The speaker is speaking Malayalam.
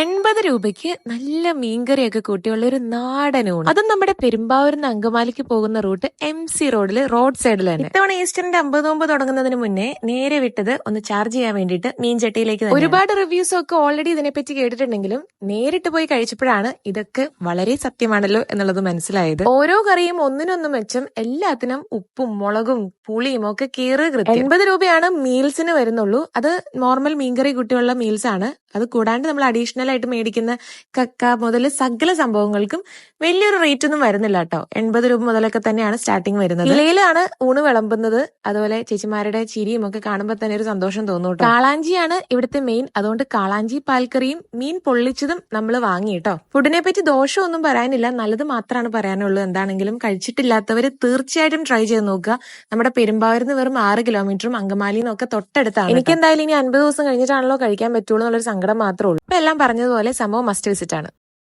എൺപത് രൂപയ്ക്ക് നല്ല മീൻകറിയൊക്കെ കൂട്ടിയുള്ള ഒരു നാടൻ ഊണ്. അതും നമ്മുടെ പെരുമ്പാവൂരിൽ നിന്ന് അങ്കമാലിക്ക് പോകുന്ന route M C road road സൈഡിൽ തന്നെ. ഇത്തവണ ഈസ്റ്ററിന്റെ അമ്പത് നോമ്പ് തുടങ്ങുന്നതിന് മുന്നേ നേരെ വിട്ടത് ഒന്ന് ചാർജ് ചെയ്യാൻ വേണ്ടിയിട്ട് മീൻചട്ടിയിലേക്ക്. ഒരുപാട് റിവ്യൂസ് ഒക്കെ ഓൾറെഡി ഇതിനെപ്പറ്റി കേട്ടിട്ടുണ്ടെങ്കിലും നേരിട്ട് പോയി കഴിച്ചപ്പോഴാണ് ഇതൊക്കെ വളരെ സത്യമാണല്ലോ എന്നുള്ളത് മനസ്സിലായത്. ഓരോ കറിയും ഒന്നിനൊന്നും മെച്ചം എല്ലാത്തിനും ഉപ്പും മുളകും പുളിയും ഒക്കെ കീറ് എൺപത് രൂപയാണ് മീൽസിന് വരുന്നുള്ളൂ. അത് നോർമൽ മീൻകറി കുട്ടിയുള്ള മീൽസ് ആണ്. അത് കൂടാണ്ട് നമ്മൾ അഡീഷണൽ ആയിട്ട് മേടിക്കുന്ന കക്ക മുതൽ സകല സംഭവങ്ങൾക്കും വലിയൊരു റേറ്റ് ഒന്നും വരുന്നില്ല കേട്ടോ എൺപത് രൂപ മുതലൊക്കെ തന്നെയാണ് സ്റ്റാർട്ടിങ് വരുന്നത്. ഇലയിലാണ് ഊണ് വിളമ്പുന്നത്. അതുപോലെ ചേച്ചിമാരുടെ ചിരിയും ഒക്കെ കാണുമ്പോൾ തന്നെ ഒരു സന്തോഷം തോന്നും കേട്ടോ കാളാഞ്ചിയാണ് ഇവിടുത്തെ മെയിൻ അതുകൊണ്ട് കാളാഞ്ചി പാൽക്കറിയും മീൻ പൊള്ളിച്ചതും നമ്മൾ വാങ്ങി കേട്ടോ ഫുഡിനെ പറ്റി ദോഷമൊന്നും പറയാനില്ല. നല്ലത് മാത്രമാണ് പറയാനുള്ളൂ. എന്താണെങ്കിലും കഴിച്ചിട്ടില്ലാത്തവർ തീർച്ചയായിട്ടും ട്രൈ ചെയ്ത് നോക്കുക. നമ്മുടെ പെരുമ്പാവൂരിൽ നിന്ന് വെറും ആറ് കിലോമീറ്ററും അങ്കമാലിന്നൊക്കെ തൊട്ടടുത്താണ് എനിക്ക് എന്തായാലും ഇനി അൻപത് ദിവസം കഴിഞ്ഞിട്ടാണല്ലോ കഴിക്കാൻ പറ്റുള്ളൂ എന്നുള്ളൊരു സങ്കടം മാത്രമേ ഉള്ളൂ. ഇപ്പൊ എല്ലാം പറഞ്ഞതുപോലെ സംഭവം മസ്റ്റ് വിസിറ്റ് ആണ്.